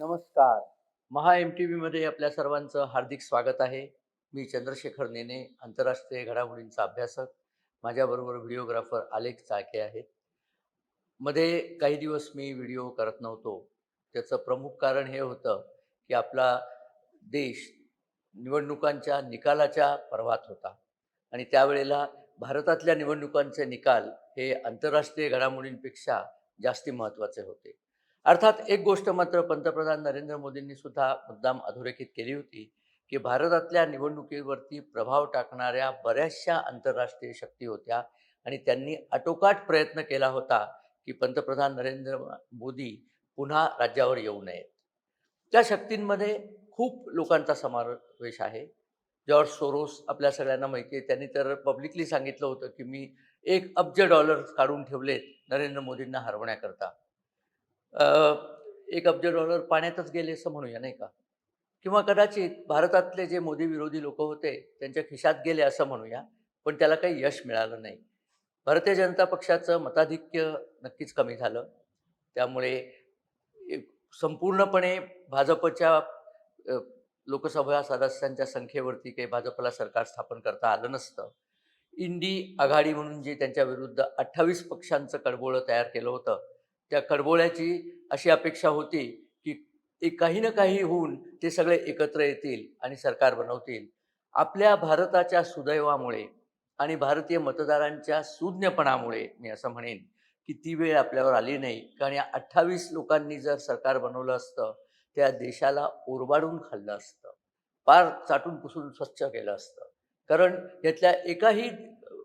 नमस्कार. महा M T व्हीमध्ये आपल्या सर्वांचं हार्दिक स्वागत आहे. मी चंद्रशेखर नेने आंतरराष्ट्रीय घडामोडींचा अभ्यासक. माझ्याबरोबर व्हिडिओग्राफर आलेख चाके आहेत. मध्ये काही दिवस मी व्हिडिओ करत नव्हतो. त्याचं प्रमुख कारण हे होतं की आपला देश निवडणुकांच्या निकालाच्या पर्वात होता. आणि त्यावेळेला भारतातल्या निवडणुकांचे निकाल हे आंतरराष्ट्रीय घडामोडींपेक्षा जास्ती महत्त्वाचे होते. अर्थात एक गोष्ट मात्र पंतप्रधान नरेंद्र मोदींनी सुद्धा मुद्दाम अधोरेखित केली होती की भारतातल्या निवडणुकीवरती प्रभाव टाकणाऱ्या बऱ्याचशा आंतरराष्ट्रीय शक्ती होत्या आणि त्यांनी आटोकाट प्रयत्न केला होता की पंतप्रधान नरेंद्र मोदी पुन्हा राज्यावर येऊ नयेत. त्या शक्तींमध्ये खूप लोकांचा समावेश आहे. जॉर्ज सोरोस आपल्या सगळ्यांना माहिती आहे त्यांनी तर पब्लिकली सांगितलं होतं की मी एक अब्ज डॉलर काढून ठेवलेत नरेंद्र मोदींना हरवण्याकरता. एक अब्ज डॉलर पाण्यातच गेले असं म्हणूया नाही का? किंवा कदाचित भारतातले जे मोदी विरोधी लोक होते त्यांच्या खिशात गेले असं म्हणूया पण त्याला काही यश मिळालं नाही. भारतीय जनता पक्षाचं मताधिक्य नक्कीच कमी झालं. त्यामुळे एक संपूर्णपणे भाजपच्या लोकसभा सदस्यांच्या संख्येवरती काही भाजपला सरकार स्थापन करता आलं नसतं. इंडी आघाडी म्हणून जे त्यांच्या विरुद्ध अठ्ठावीस पक्षांचं कडबोळं तयार केलं होतं त्या कडबोळ्याची अशी अपेक्षा होती की एक काही ना काही होऊन ते सगळे एकत्र येतील आणि सरकार बनवतील. आपल्या भारताच्या सुदैवामुळे आणि भारतीय मतदारांच्या सुज्ञपणामुळे मी असं म्हणेन की ती वेळ आपल्यावर आली नाही. कारण या अठ्ठावीस लोकांनी जर सरकार बनवलं असतं त्या देशाला ओरबाडून खाल्लं असतं. पार चाटून पुसून स्वच्छ केलं असतं. कारण यातल्या एकाही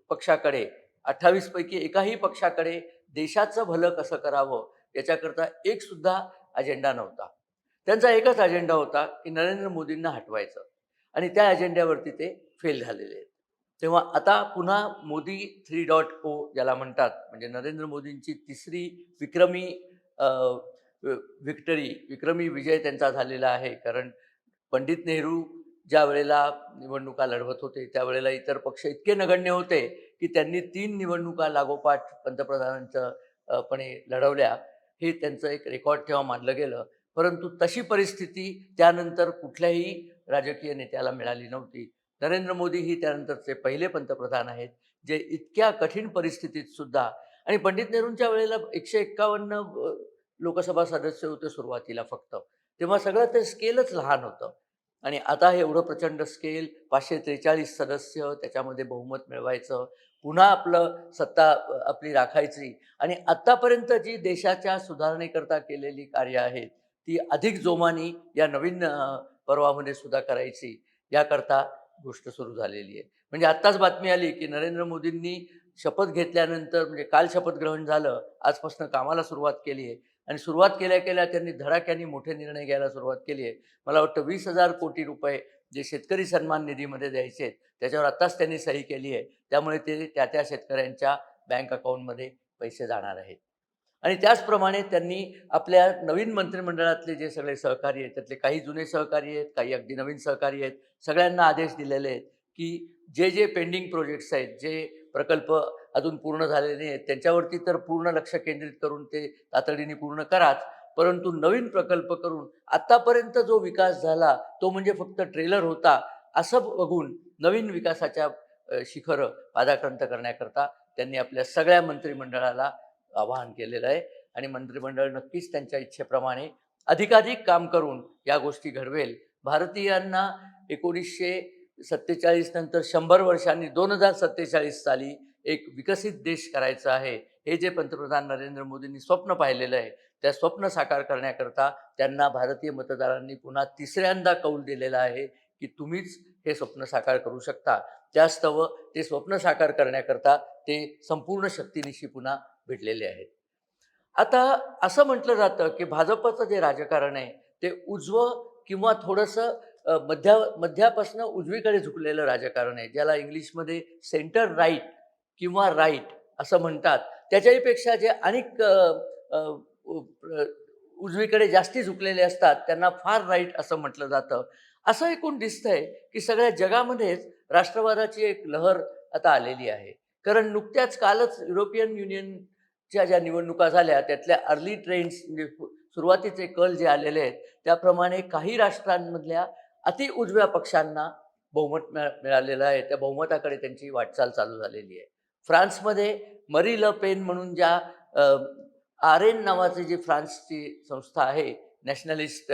पक्षाकडे अठ्ठावीसपैकी एकाही पक्षाकडे देशाचं भलं कसं करावं याच्याकरता एक सुद्धा अजेंडा नव्हता. त्यांचा एकच अजेंडा होता की नरेंद्र मोदींना हटवायचं. आणि त्या अजेंड्यावरती ते फेल झालेले आहेत. तेव्हा आता पुन्हा मोदी थ्री डॉट ओ ज्याला म्हणतात म्हणजे नरेंद्र मोदींची तिसरी विक्रमी विक्टरी विक्रमी विजय त्यांचा झालेला आहे. कारण पंडित नेहरू ज्या वेळेला निवडणुका लढवत होते त्यावेळेला इतर पक्ष इतके नगण्य होते की त्यांनी तीन निवडणुका लागोपाठ पंतप्रधानांचं पणे लढवल्या हे त्यांचं एक रेकॉर्ड ठेवा मानलं गेलं. परंतु तशी परिस्थिती त्यानंतर कुठल्याही राजकीय नेत्याला मिळाली नव्हती. नरेंद्र मोदी ही त्यानंतरचे पहिले पंतप्रधान आहेत जे इतक्या कठीण परिस्थितीत सुद्धा आणि पंडित नेहरूंच्या वेळेला एकशे एक्कावन्न लोकसभा सदस्य होते सुरुवातीला फक्त. तेव्हा सगळं ते स्केलच लहान होतं. आणि आता हे एवढं प्रचंड स्केल पाचशे त्रेचाळीस सदस्य त्याच्यामध्ये बहुमत मिळवायचं पुन्हा आपलं सत्ता आपली राखायची. आणि आत्तापर्यंत जी देशाच्या सुधारणेकरता केलेली कार्य आहेत ती अधिक जोमानी या नवीन पर्वामध्ये सुद्धा करायची याकरता गोष्ट सुरू झालेली आहे. म्हणजे आत्ताच बातमी आली की नरेंद्र मोदींनी शपथ घेतल्यानंतर म्हणजे काल शपथ ग्रहण झालं आजपासून कामाला सुरुवात केली आहे. आणि सुरुवात केल्या केल्या त्यांनी धडाक्याने मोठे निर्णय घ्यायला सुरुवात केली आहे. मला वाटतं वीस हजार कोटी रुपये जे शेतकरी सन्मान निधीमध्ये द्यायचे आहेत त्याच्यावर आत्ताच त्यांनी सही केली आहे. त्यामुळे ते त्या त्या शेतकऱ्यांच्या बँक अकाउंटमध्ये पैसे जाणार आहेत. आणि त्याचप्रमाणे त्यांनी आपल्या नवीन मंत्रिमंडळातले जे सगळे सहकारी आहेत त्यातले काही जुने सहकारी आहेत काही अगदी नवीन सहकारी आहेत सगळ्यांना आदेश दिलेले आहेत की जे जे पेंडिंग प्रोजेक्ट्स आहेत जे प्रकल्प अजून पूर्ण झालेले नाही आहेत त्यांच्यावरती तर पूर्ण लक्ष केंद्रित करून ते तातडीने पूर्ण कराच. परंतु नवीन प्रकल्प करून आत्तापर्यंत जो विकास झाला तो म्हणजे फक्त ट्रेलर होता असं बघून नवीन विकासाच्या शिखरं पादाक्रांत करण्याकरता त्यांनी आपल्या सगळ्या मंत्रिमंडळाला आवाहन केलेलं आहे. आणि मंत्रिमंडळ नक्कीच त्यांच्या इच्छेप्रमाणे अधिकाधिक काम करून या गोष्टी घडवेल. भारतीयांना एकोणीसशे सत्तेचाळीस नंतर शंभर वर्षांनी दोन हजार सत्तेचाळीस साली एक विकसित देश करायचा आहे. हे जे पंतप्रधान नरेंद्र मोदींनी स्वप्न पाहिलेलं आहे त्या स्वप्न साकार करण्याकरता त्यांना भारतीय मतदारांनी पुन्हा तिसऱ्यांदा कौल दिलेला आहे की तुम्हीच हे स्वप्न साकार करू शकता. त्यास्तव ते स्वप्न साकार करण्याकरता ते संपूर्ण शक्तीनिशी पुन्हा भेटलेले आहेत. आता असं म्हटलं जातं की भाजपचं जे राजकारण आहे ते उजवं किंवा थोडंसं मध्या मध्यापासनं उजवीकडे झुकलेलं राजकारण आहे ज्याला इंग्लिशमध्ये सेंटर राईट किंवा राईट असं म्हणतात. त्याच्याहीपेक्षा जे अनेक उजवीकडे जास्ती झुकलेले असतात त्यांना फार राईट असं म्हटलं जातं. असं एकूण दिसतंय की सगळ्या जगामध्येच राष्ट्रवादाची एक लहर आता आलेली आहे. कारण नुकत्याच कालच युरोपियन युनियनच्या ज्या निवडणुका झाल्या त्यातल्या अर्ली ट्रेंड्स म्हणजे सुरुवातीचे कल जे आलेले आहेत त्याप्रमाणे काही राष्ट्रांमधल्या अति उजव्या पक्षांना बहुमत मिळालेलं आहे. त्या बहुमताकडे त्यांची वाटचाल चालू झालेली आहे. फ्रान्समध्ये मरी ल पेन म्हणून ज्या आर एन नावाची जी फ्रान्सची संस्था आहे नॅशनलिस्ट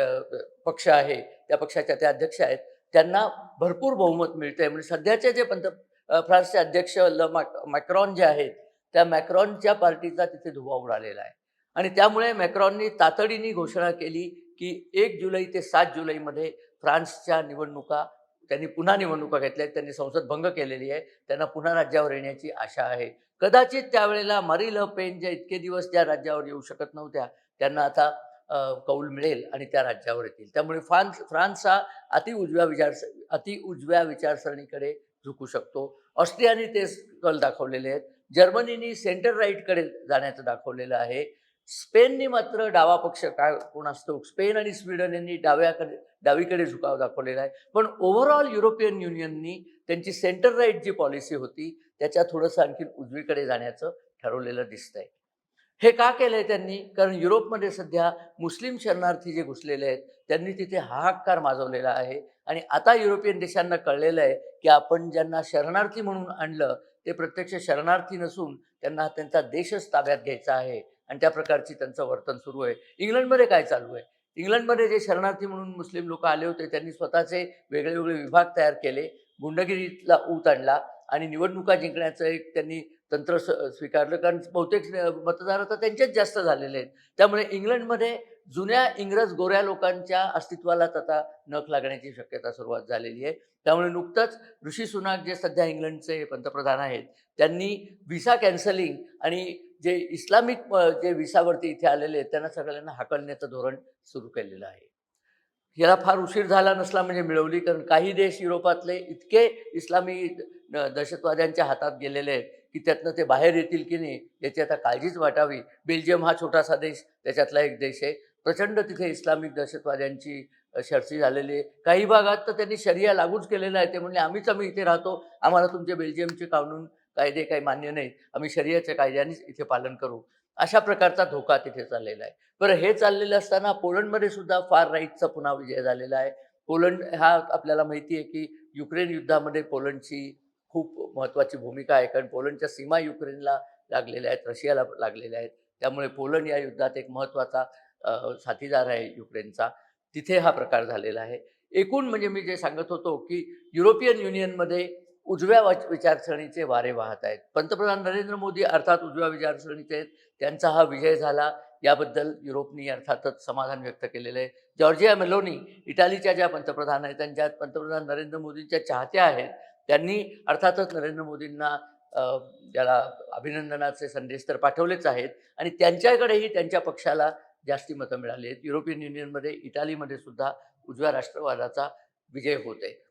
पक्ष आहे त्या पक्षाच्या त्या अध्यक्ष आहेत त्यांना भरपूर बहुमत मिळतं आहे म्हणजे सध्याचे जे पंत फ्रान्सचे अध्यक्ष ल मॅक मॅक्रॉन जे आहेत त्या मॅक्रॉनच्या पार्टीचा तिथे धुवा उडालेला आहे. आणि त्यामुळे मॅक्रॉननी तातडीने घोषणा केली की एक जुलै ते सात जुलैमध्ये फ्रान्सच्या निवडणुका त्यांनी पुन्हा निवडणुका घेतल्या आहेत त्यांनी संसद भंग केलेली आहे त्यांना पुन्हा राज्यावर येण्याची आशा आहे. कदाचित त्यावेळेला मरी ल पेन ज्या इतके दिवस त्या राज्यावर येऊ शकत नव्हत्या त्यांना आता कौल मिळेल आणि त्या राज्यावर येतील. त्यामुळे फ्रान्स फ्रान्स हा अति उजव्या विचार अति उजव्या विचारसरणीकडे झुकू शकतो. ऑस्ट्रियाने ते कल दाखवलेले आहेत. जर्मनीनी सेंटर राईटकडे जाण्याचं दाखवलेलं आहे. स्पेननी मात्र डावा पक्ष काय कोण असतो? स्पेन आणि स्वीडन यांनी डाव्याकडे डावीकडे झुकाव दाखवलेला आहे. पण ओव्हरऑल युरोपियन युनियननी त्यांची सेंटर राईट जी पॉलिसी होती त्याच्या थोडंसं आणखी उजवीकडे जाण्याचं ठरवलेलं दिसतंय. हे का केलंय त्यांनी? कारण युरोपमध्ये सध्या मुस्लिम शरणार्थी जे घुसलेले आहेत त्यांनी तिथे हाहाकार माजवलेला आहे. आणि आता युरोपियन देशांना कळलेलं आहे की आपण ज्यांना शरणार्थी म्हणून आणलं ते प्रत्यक्ष शरणार्थी नसून त्यांना त्यांचा देशच ताब्यात घ्यायचा आहे. आणि त्या प्रकारची त्यांचं वर्तन सुरू आहे. इंग्लंडमध्ये काय चालू आहे? इंग्लंडमध्ये जे शरणार्थी म्हणून मुस्लिम लोक आले होते त्यांनी स्वतःचे वेगळे वेगळे विभाग तयार केले गुंडगिरीतला ऊत आणला आणि निवडणुका जिंकण्याचं एक त्यांनी तंत्र स्वीकारलं. कारण बहुतेक मतदार आता त्यांचेच जास्त झालेले आहेत. त्यामुळे इंग्लंडमध्ये जुन्या इंग्रज गोऱ्या लोकांच्या अस्तित्वालाच आता नख लागण्याची शक्यता सुरुवात झालेली आहे. त्यामुळे नुकतंच ऋषी सुनाक जे सध्या इंग्लंडचे पंतप्रधान आहेत त्यांनी व्हिसा कॅन्सलिंग आणि जे इस्लामिक जे व्हिसावरती इथे आलेले आहेत त्यांना सगळ्यांना हाकलण्याचं धोरण सुरू केलेलं आहे. याला फार उशीर झाला नसला म्हणजे मिळवली कारण काही देश युरोपातले इतके इस्लामी दहशतवाद्यांच्या हातात गेलेले आहेत की त्यातनं ते बाहेर येतील की नाही याची आता काळजीच वाटावी. बेल्जियम हा छोटासा देश त्याच्यातला एक देश आहे. प्रचंड तिथे इस्लामिक दहशतवाद्यांची अ, शर्ती झालेली आहे. काही भागात तर त्यांनी शरिया लागूच केलेला आहे ते म्हणजे आम्हीच आम्ही इथे राहतो. आम्हाला तुमचे बेल्जियमचे कानून कायदे काही मान्य नाहीत. आम्ही शरियाच्या कायद्यानेच इथे पालन करू. अशा प्रकारचा धोका तिथे चाललेला आहे. बरं हे चाललेलं असताना पोलंडमध्ये सुद्धा फार राईटचा पुन्हा विजय झालेला आहे. पोलंड हा आपल्याला माहिती आहे की युक्रेन युद्धामध्ये पोलंडची खूप महत्त्वाची भूमिका आहे. कारण पोलंडच्या सीमा युक्रेनला लागलेल्या आहेत रशियाला लागलेल्या आहेत. त्यामुळे पोलंड या युद्धात एक महत्त्वाचा साथीदार आहे युक्रेनचा तिथे हा प्रकार झालेला आहे. एकूण म्हणजे मी जे सांगत होतो की युरोपियन युनियनमध्ये उजव्या वाच विचारसरणीचे वारे वाहत आहेत. पंतप्रधान नरेंद्र मोदी अर्थात उजव्या विचारसरणीचे आहेत. त्यांचा हा विजय झाला. याबद्दल युरोपनी अर्थातच समाधान व्यक्त केलेलं आहे. जॉर्जिया मेलोनी इटालीच्या ज्या पंतप्रधान आहेत त्यांच्या पंतप्रधान नरेंद्र मोदींच्या चाहत्या आहेत त्यांनी अर्थातच नरेंद्र मोदींना ज्याला अभिनंदनाचे संदेश तर पाठवलेच आहेत आणि त्यांच्याकडेही त्यांच्या पक्षाला जास्ती मतं मिळाली आहेत. युरोपियन युनियनमध्ये इटालीमध्ये सुद्धा उजव्या राष्ट्रवादाचा विजय होत आहे.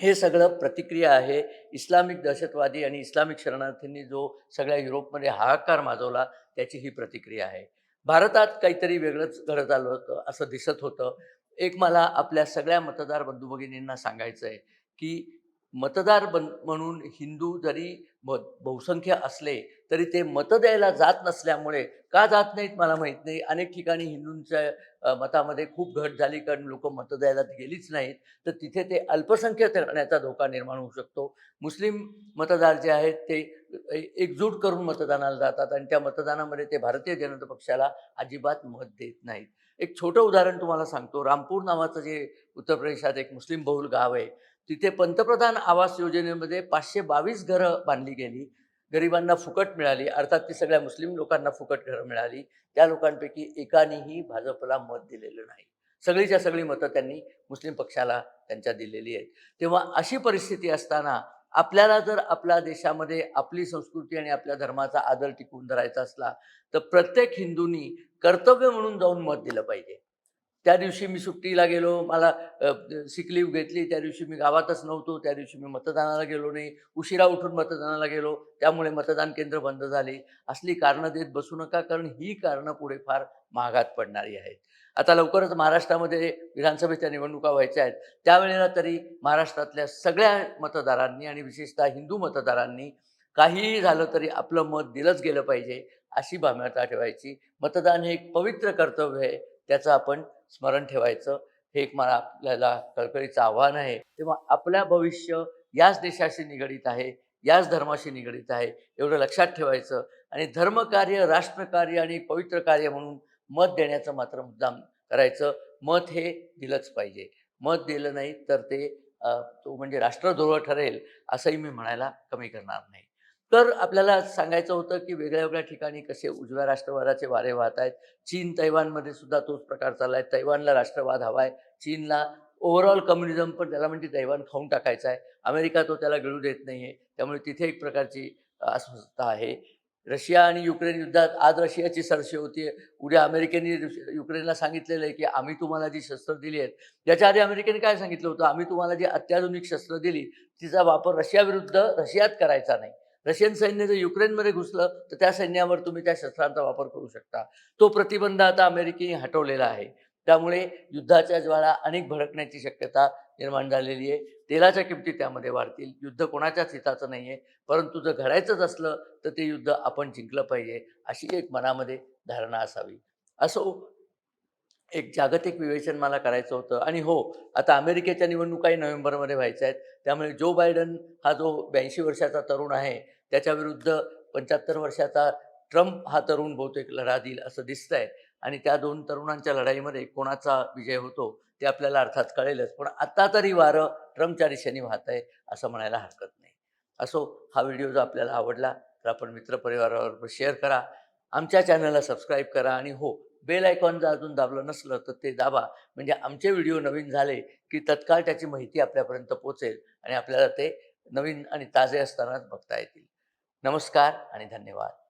हे सगळं प्रतिक्रिया आहे. इस्लामिक दहशतवादी आणि इस्लामिक शरणार्थींनी जो सगळ्या युरोपमध्ये हाहाकार माजवला त्याची ही प्रतिक्रिया आहे. भारतात काहीतरी वेगळंच घडत आलं होतं असं दिसत होतं. एक मला आपल्या सगळ्या मतदार बंधू भगिनींना सांगायचं आहे की मतदार बन म्हणून हिंदू जरी ब बहुसंख्य असले तरी ते मतं द्यायला जात नसल्यामुळे का जात नाहीत मला माहीत नाही. अनेक ठिकाणी हिंदूंच्या मतामध्ये खूप घट झाली कारण लोक मतं द्यायला गेलीच नाहीत. तर तिथे ते अल्पसंख्य करण्याचा धोका निर्माण होऊ शकतो. मुस्लिम मतदार जे आहेत ते एकजूट करून मतदानाला जातात आणि त्या मतदानामध्ये ते भारतीय जनता पक्षाला अजिबात मत देत नाहीत. एक छोटं उदाहरण तुम्हाला सांगतो. रामपूर नावाचं जे उत्तर प्रदेशात एक मुस्लिम बहुल गाव आहे. तिथे पंतप्रधान आवास योजनेमध्ये पाचशे बावीस घरं बांधली गेली. गरिबांना फुकट मिळाली. अर्थात ती सगळ्या मुस्लिम लोकांना फुकट घरं मिळाली. त्या लोकांपैकी एकानेही भाजपला मत दिलेलं नाही. सगळीच्या सगळी मतं त्यांनी मुस्लिम पक्षाला त्यांच्या दिलेली आहेत. तेव्हा अशी परिस्थिती असताना आपल्याला जर आपल्या देशामध्ये आपली संस्कृती आणि आपल्या धर्माचा आदर टिकवून धरायचा असला तर प्रत्येक हिंदूंनी कर्तव्य म्हणून जाऊन मत दिलं पाहिजे. त्या दिवशी मी सुट्टीला गेलो. मला सिक घेतली. त्या दिवशी मी गावातच नव्हतो. त्या दिवशी मी मतदानाला गेलो नाही. उशिरा उठून मतदानाला गेलो. त्यामुळे मतदान केंद्र बंद झाली. असली कारणं देत बसू नका कारण ही कारणं पुढे फार महागात पडणारी आहेत. आता लवकरच महाराष्ट्रामध्ये विधानसभेच्या निवडणुका व्हायच्या आहेत. त्यावेळेला तरी महाराष्ट्रातल्या सगळ्या मतदारांनी आणि विशेषतः हिंदू मतदारांनी काहीही झालं तरी आपलं मत दिलंच गेलं पाहिजे अशी भाम्यता ठेवायची. मतदान हे एक पवित्र कर्तव्य आहे. त्याचं आपण स्मरण ठेवायचं. हे एक मला आपल्याला कळकळीचं आव्हान आहे. तेव्हा आपल्या भविष्य याच देशाशी निगडीत आहे याच धर्माशी निगडीत आहे एवढं लक्षात ठेवायचं. आणि धर्मकार्य राष्ट्रकार्य आणि पवित्र कार्य म्हणून मत देण्याचं मात्र मुद्दाम करायचं. मत हे दिलंच पाहिजे. मत दिलं नाही तर ते तो म्हणजे राष्ट्रद्रोह ठरेल असंही मी म्हणायला कमी करणार नाही. तर आपल्याला सांगायचं होतं की वेगळ्या वेगळ्या ठिकाणी कसे उजव्या राष्ट्रवादाचे वारे वाहत आहेत. चीन तैवानमध्ये सुद्धा तोच प्रकार चालला आहे. तैवानला राष्ट्रवाद हवा आहे चीनला ओव्हरऑल कम्युनिझम पण त्याला म्हणजे तैवान खाऊन टाकायचा आहे. अमेरिका तो त्याला गिळू देत नाही आहे त्यामुळे तिथे एक प्रकारची अस्वस्थता आहे. रशिया आणि युक्रेन युद्धात आज रशियाची सरशी होती. उद्या अमेरिकेने युक्रेनला सांगितलेलं आहे की आम्ही तुम्हाला जी शस्त्र दिली आहेत याच्या आधी अमेरिकेने काय सांगितलं होतं? आम्ही तुम्हाला जी अत्याधुनिक शस्त्र दिली तिचा वापर रशियाविरुद्ध रशियात करायचा नाही. रशियन सैन्य जर युक्रेनमध्ये घुसलं तर त्या सैन्यावर तुम्ही त्या शस्त्रांचा वापर करू शकता. तो प्रतिबंध आता अमेरिकेने हटवलेला आहे. त्यामुळे युद्धाच्या ज्वाळा अनेक भडकण्याची शक्यता निर्माण झालेली आहे. तेलाच्या किमती त्यामध्ये वाढतील. युद्ध कोणाच्याच हिताचं नाही आहे परंतु जर घडायचंच असलं तर ते युद्ध आपण जिंकलं पाहिजे अशी एक मनामध्ये धारणा असावी. असो एक जागतिक विवेचन मला करायचं होतं. आणि हो आता अमेरिकेच्या निवडणुकाही नोव्हेंबरमध्ये व्हायच्या आहेत. त्यामुळे जो बायडन हा जो ब्याऐंशी वर्षाचा तरुण आहे त्याच्याविरुद्ध पंच्याहत्तर वर्षाचा ट्रम्प हा तरुण बहुतेक लढा देईल असं दिसतंय. आणि त्या दोन तरुणांच्या लढाईमध्ये कोणाचा विजय होतो ते आपल्याला अर्थात कळेलच. पण आता तरी वारं ट्रम्पच्या दिशेने वाहत आहे असं म्हणायला हरकत नाही. असो हा व्हिडिओ जर आपल्याला आवडला तर आपण मित्रपरिवारावर शेअर करा. आमच्या चॅनलला सबस्क्राईब करा. आणि हो बेल आयकॉन जर अजून दाबलं नसलं तर ते दाबा. म्हणजे आमचे व्हिडिओ नवीन झाले की तत्काळ त्याची माहिती आपल्यापर्यंत पोचेल आणि आपल्याला ते नवीन आणि ताजे असतानाच बघता येतील. नमस्कार आणि धन्यवाद.